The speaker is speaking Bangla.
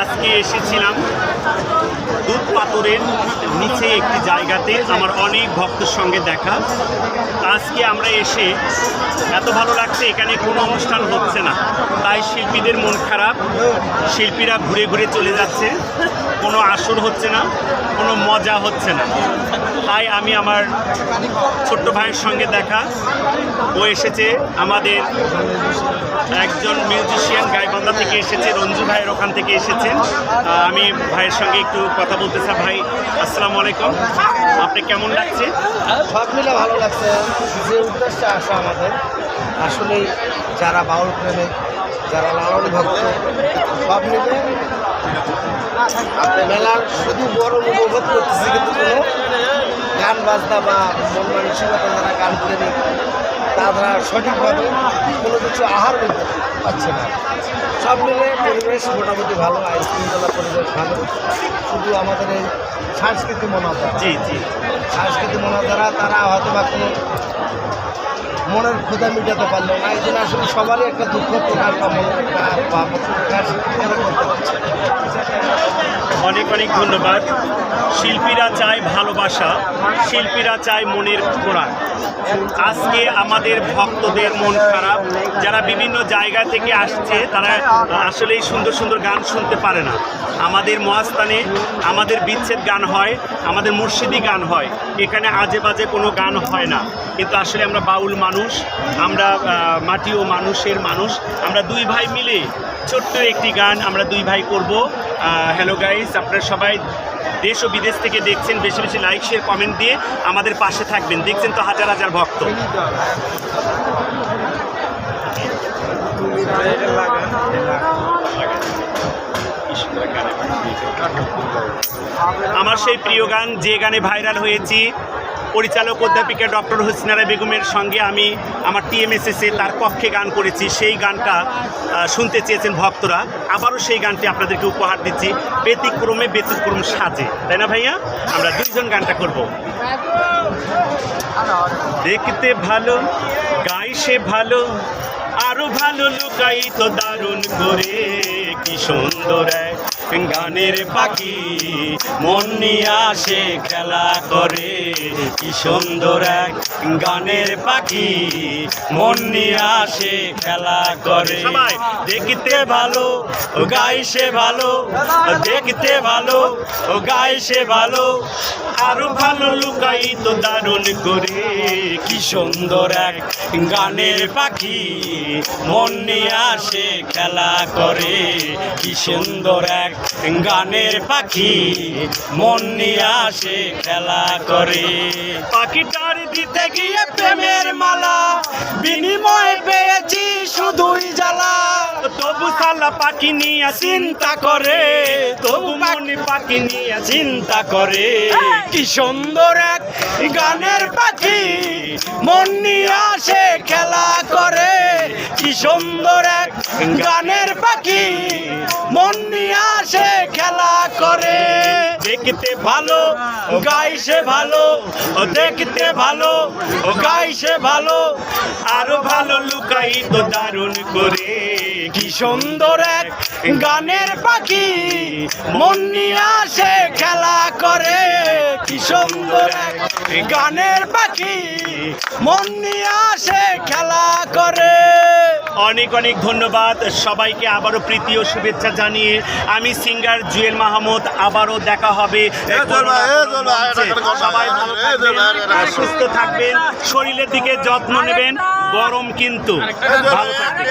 আজকে এসেছিলাম দুধ পাথরের নিচে একটি জায়গাতে আমার অনেক ভক্তের সঙ্গে দেখা। আজকে আমরা এসে এত ভালো লাগছে, এখানে কোনো অনুষ্ঠান হচ্ছে না। তাই শিল্পীদের মন খারাপ, শিল্পীরা ঘুরে ঘুরে চলে যাচ্ছে। কোনো আসর হচ্ছে না, কোনো মজা হচ্ছে না। তাই আমি আমার ছোট্ট ভাইয়ের সঙ্গে দেখা। ও এসেছে আমাদের একজন মিউজিশিয়ান গাইবান্ধা থেকে এসেছে, রঞ্জু ভাইয়ের ওখান থেকে এসেছেন আমি ভাইয়ের সঙ্গে একটু কথা বলতে চাই ভাই, আসসালামু আলাইকুম। আপনি কেমন লাগছে? সব মিলে ভালো লাগছে। যে উদ্দেশ্যে আসা আমাদের, আসলে যারা বাউল প্রেমিক, যারা লালন ভক্ত, সব মিলে মেলার শুধু বড় উপভোগ করতেছি, কিন্তু কোনো গান বাজনা বা মন মানসিকতা যারা গান করে নেই তারা সঠিকভাবে কোনো কিছু আহার করতে পারছে না সব মিলে পরিবেশ মোটামুটি ভালো আইনশৃঙ্খলা পরিবেশ ভালো। শুধু আমাদের এই সাংস্কৃতিক মনোভাব। জি জি। সাংস্কৃতিক মনোধারা তারা হয়তো বা কোনো মনের ক্ষুদা মিটাতে পারল না, এই জন্য আসলে সবারই একটা দুঃখ প্রকাশ বা। অনেক অনেক ধন্যবাদ শিল্পীরা চায় ভালোবাসা, শিল্পীরা চায় মনের খোরাক আজকে আমাদের ভক্তদের মন খারাপ। যারা বিভিন্ন জায়গা থেকে আসছে, তারা আসলে সুন্দর সুন্দর গান শুনতে পারে না। আমাদের মহাস্থানে আমাদের বিচ্ছেদ গান হয়, আমাদের মুর্শিদি গান হয়। এখানে আজে বাজে কোনো গান হয় না। কিন্তু আসলে আমরা বাউল মানুষ, আমরা মাটি ও মানুষের মানুষ। আমরা দুই ভাই মিলে ছোট্ট একটি গান আমরা দুই ভাই করব। হ্যালো গাইস আপনারা সবাই দেশ ও বিদেশ থেকে দেখছেন, বেশি বেশি লাইক শেয়ার কমেন্ট দিয়ে আমাদের পাশে থাকবেন। দেখছেন তো হাজার হাজার ভক্ত। আমার সেই প্রিয় গান, যে গানে ভাইরাল হয়েছি, পরিচালক অধ্যাপিকা ডক্টর হোসনারা বেগমের সঙ্গে আমি আমার টিএমএসএসে তার পক্ষে গান করেছি। সেই গানটা শুনতে চেয়েছেন ভক্তরা। আবারও সেই গানটি আপনাদেরকে উপহার দিচ্ছি। ব্যতিক্রমে ব্যতিক্রম সাজে। তাই না ভাইয়া? আমরা দুইজন গানটা করব। দেখতে ভালো গাই সে ভালো আরও ভালো লুকাই তো দারুণ করে কি সুন্দর এক গানের পাখি, মন নিয়ে আসে খেলা করে। কি সুন্দর এক গানের পাখি, মন নিয়ে আসে খেলা করে। দেখতে ভালো, ও গাই সে ভালো দেখতে ভালো, ও গাই সে ভালো। আরও ভালো লুকাই তো দারুণ করে। কি সুন্দর এক গানের পাখি, মন নিয়ে আসে খেলা করে। কি সুন্দর এক গানের পাখি, মন নিয়ে আসে খেলা করে। পাখিটার দিতে গিয়ে প্রেমের মালা, বিনিময় পেয়েছি শুধুই জ্বালা। তবু সালা পাখি নিয়ে চিন্তা করে, তবু মনে পাখি নিয়ে চিন্তা করে। কি সুন্দর এক গানের পাখি, মন নিয়ে আসে খেলা করে। কি সুন্দর এক গানের পাখি দেখতে ভালো গাইছে ভালো, ও দেখতে ভালো, ও গাইছে ভালো, আরও ভালো লুকাই তো দারুণ করে। কি সুন্দর এক গানের পাখি, মন নিয়ে আসে খেলা করে। কি সুন্দর এক গানের পাখি, মন নিয়ে আসে খেলা করে। অনেক অনেক ধন্যবাদ। সবাইকে আবারও প্রীতি ও শুভেচ্ছা জানিয়ে আমি সিঙ্গার জুয়েল মাহমুদ আবারও দেখা হবে। সবাই ভালো থাকবেন সুস্থ থাকবেন শরীরের দিকে যত্ন নেবেন গরম কিন্তু। ভালো থাকবেন।